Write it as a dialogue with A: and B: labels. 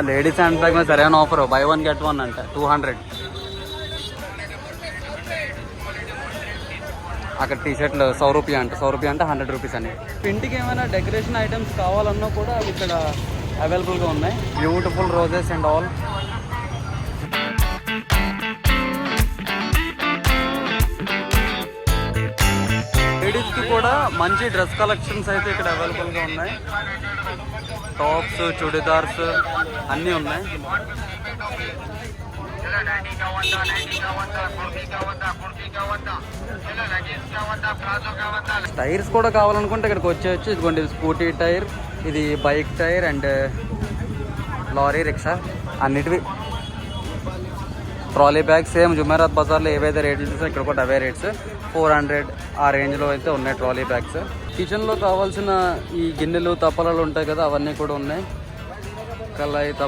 A: Ladies hand bag మీద సరైన offer buy one get one అంటే. టూ హండ్రెడ్ అక్కడ టీ షర్ట్లు సౌ రూపీ అంటే. సౌ రూపీ అంటే హండ్రెడ్ రూపీస్ అని. ఇంటికి ఏమైనా డెకరేషన్ ఐటమ్స్ కావాలన్నా కూడా అవి ఇక్కడ అవైలబుల్గా ఉన్నాయి. బ్యూటిఫుల్ రోజెస్ అండ్ ఆల్ లేడీస్కి కూడా మంచి డ్రెస్ కలెక్షన్స్ అయితే ఇక్కడ అవైలబుల్గా ఉన్నాయి. టాప్స్ చుడిదార్స్ అన్నీ ఉన్నాయి. టైర్స్ కూడా కావాలనుకుంటే ఇక్కడికి వచ్చేయచ్చు. ఇదిగోండి స్కూటీ టైర్ ఇది bike tyre and lorry rickshaw అన్నిటివి trolley bag same Jumerat బజార్లో ఏవైతే రేట్లు చూసా ఇక్కడ కూడా అవే రేట్స్. ఫోర్ హండ్రెడ్ ఆ రేంజ్లో అయితే ఉన్నాయి ట్రాలీ బ్యాగ్స్. కిచెన్లో కావాల్సిన ఈ గిన్నెలు తప్పలలు ఉంటాయి కదా అవన్నీ కూడా ఉన్నాయి. కళాయి తప్ప